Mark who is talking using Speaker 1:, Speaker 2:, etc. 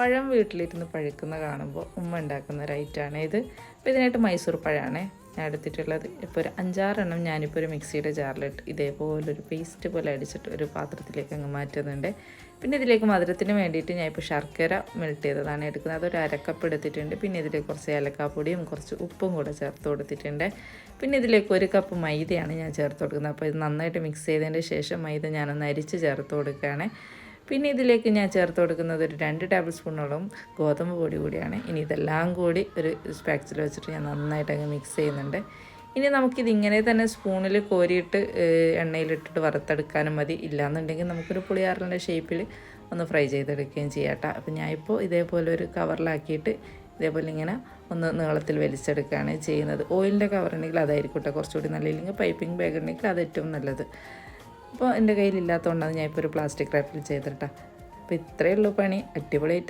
Speaker 1: പഴം വീട്ടിലിരുന്ന് പഴുക്കുന്ന കാണുമ്പോൾ ഉമ്മ ഉണ്ടാക്കുന്ന ഒരു ഇത്. അപ്പോൾ ഇതിനായിട്ട് മൈസൂർ പഴമാണേ ഞാൻ എടുത്തിട്ടുള്ളത്. ഇപ്പോൾ ഒരു അഞ്ചാറെണ്ണം ഞാനിപ്പോൾ ഒരു മിക്സിയുടെ ജാറിലിട്ട് ഇതേപോലൊരു പേസ്റ്റ് പോലെ അടിച്ചിട്ട് ഒരു പാത്രത്തിലേക്ക് അങ്ങ് മാറ്റുന്നുണ്ട്. പിന്നെ ഇതിലേക്ക് മധുരത്തിന് വേണ്ടിയിട്ട് ഞാൻ ഇപ്പോൾ ശർക്കര മെൽട്ട് ചെയ്തതാണ് എടുക്കുന്നത്. അതൊരു അരക്കപ്പ് എടുത്തിട്ടുണ്ട്. പിന്നെ ഇതിലേക്ക് കുറച്ച് ഏലക്കാപ്പൊടിയും കുറച്ച് ഉപ്പും കൂടെ ചേർത്ത് കൊടുത്തിട്ടുണ്ട്. പിന്നെ ഇതിലേക്ക് ഒരു കപ്പ് മൈദയാണ് ഞാൻ ചേർത്ത് കൊടുക്കുന്നത്. അപ്പോൾ ഇത് നന്നായിട്ട് മിക്സ് ചെയ്തതിന്റെ ശേഷം മൈദ ഞാനൊന്ന് അരിച്ച് ചേർത്ത് കൊടുക്കുകയാണ്. പിന്നെ ഇതിലേക്ക് ഞാൻ ചേർത്ത് കൊടുക്കുന്നത് ഒരു രണ്ട് ടേബിൾ സ്പൂണോളം ഗോതമ്പ് പൊടി കൂടിയാണ്. ഇനി ഇതെല്ലാം കൂടി ഒരു സ്പാക്സിൽ വെച്ചിട്ട് ഞാൻ നന്നായിട്ട് അങ്ങ് മിക്സ് ചെയ്യുന്നുണ്ട്. ഇനി നമുക്കിത് ഇങ്ങനെ തന്നെ സ്പൂണിൽ കോരിയിട്ട് എണ്ണയിലിട്ടിട്ട് വറുത്തെടുക്കാനും മതി. ഇല്ലാന്നുണ്ടെങ്കിൽ നമുക്കൊരു പുളിയാറിന്റെ ഷേപ്പിൽ ഒന്ന് ഫ്രൈ ചെയ്തെടുക്കുകയും ചെയ്യാം കേട്ടോ അപ്പോൾ ഞാനിപ്പോൾ ഇതേപോലെ ഒരു കവറിലാക്കിയിട്ട് ഇതേപോലെ ഇങ്ങനെ ഒന്ന് നീളത്തിൽ വലിച്ചെടുക്കുകയാണ് ചെയ്യുന്നത്. ഓയിലിന്റെ കവർ ഉണ്ടെങ്കിൽ അതായിരിക്കും കേട്ടോ കുറച്ചുകൂടി നല്ല ഇല്ലെങ്കിൽ പൈപ്പിംഗ് ബാഗ് ഉണ്ടെങ്കിൽ അത് ഏറ്റവും നല്ലത്. അപ്പോൾ എന്റെ കയ്യിലില്ലാത്തതുകൊണ്ടാണ് ഞാൻ ഇപ്പോൾ ഒരു പ്ലാസ്റ്റിക് റാപ്പിൽ ചെയ്തിട്ടാണ് അപ്പോൾ ഇത്രയേ ഉള്ളൂ പണി. അടിപൊളിയായിട്ട്